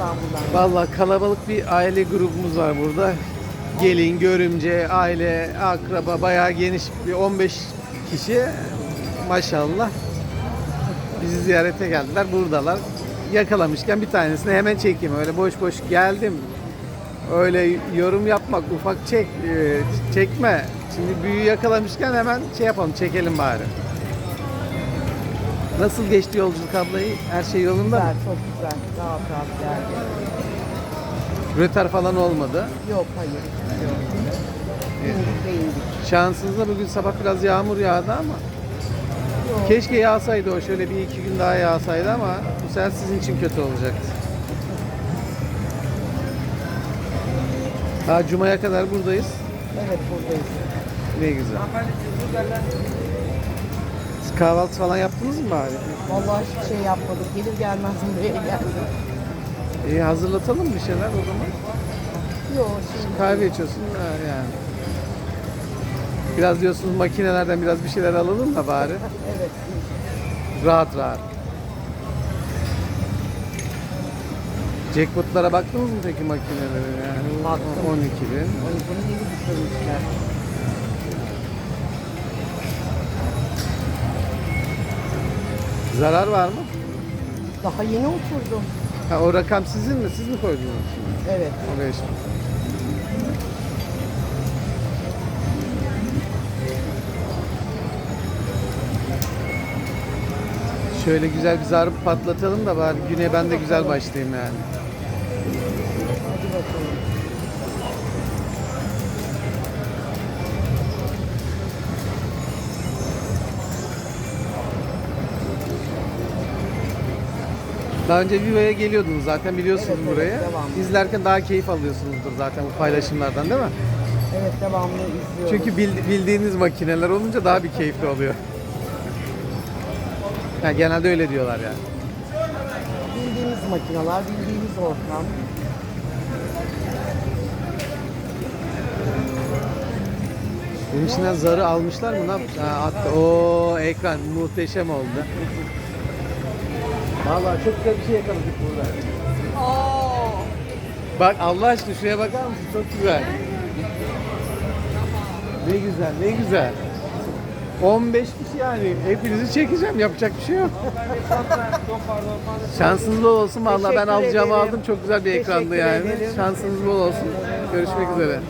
İstanbul'dan. Vallahi kalabalık bir aile grubumuz var burada. Gelin, görümce, aile, akraba bayağı geniş bir 15 kişi maşallah bizi ziyarete geldiler. Buradalar. Yakalamışken bir tanesini hemen çekeyim. Öyle boş boş geldim. Öyle yorum yapmak, ufak çek, e, çekme. Şimdi büyüğü yakalamışken hemen şey yapalım, çekelim bari. Nasıl geçti yolculuk ablayı? Her şey yolunda mı? Güzel, çok güzel. Rahat rahat geldi. Rötar falan olmadı. Yok hayır. Yok. İndik. Şansınızda bugün sabah biraz yağmur yağdı ama Yok. keşke yağsaydı o şöyle bir iki gün daha yağsaydı ama bu sefer sizin için kötü olacaktı. Daha Cuma'ya kadar buradayız. Evet buradayız. Ne güzel. Kahvaltı falan yaptınız mı bari? Vallahi hiçbir şey yapmadık. Gelir gelmez buraya geldim. İyi hazırlatalım bir şeyler o zaman. Yok şimdi. Kahve içiyorsun ha, yani. Biraz diyorsunuz makinelerden biraz bir şeyler alalım da bari. Evet. Rahat rahat. Jackpot'lara baktınız mı peki makinelere? Yani Baktım. 12 bin. Bunu yeni düşürmüşler. Zarar var mı? Daha yeni oturdum. Ha, o rakam sizin mi? Siz mi koydunuz? Evet. O beş. Şöyle güzel bir zarf patlatalım da bari güne ben de güzel başlayayım yani. Daha önce Viva'ya geliyordunuz zaten biliyorsunuz Evet, evet, burayı. devamlı. İzlerken daha keyif alıyorsunuzdur zaten bu paylaşımlardan değil mi? Evet devamlı izliyorum. Çünkü bil- bildiğiniz makineler olunca daha bir keyifli oluyor. Yani genelde öyle diyorlar yani. bildiğimiz makineler, bildiğimiz ortam. Bunun içinden zarı almışlar mı? Ne yapmış? Ha, attı. Oo ekran muhteşem oldu. Vallahi çok güzel bir şey yakaladık burada. Bak Allah aşkına şuraya bakar mısın? Çok güzel. Ne güzel, ne güzel. 15 kişi yani. Hepinizi çekeceğim. Yapacak bir şey yok. Şansınız bol olsun. Vallahi ben Teşekkür alacağımı ederim. aldım. Çok güzel bir ekrandı Teşekkür yani. ederim. Şansınız bol olsun. Görüşmek üzere.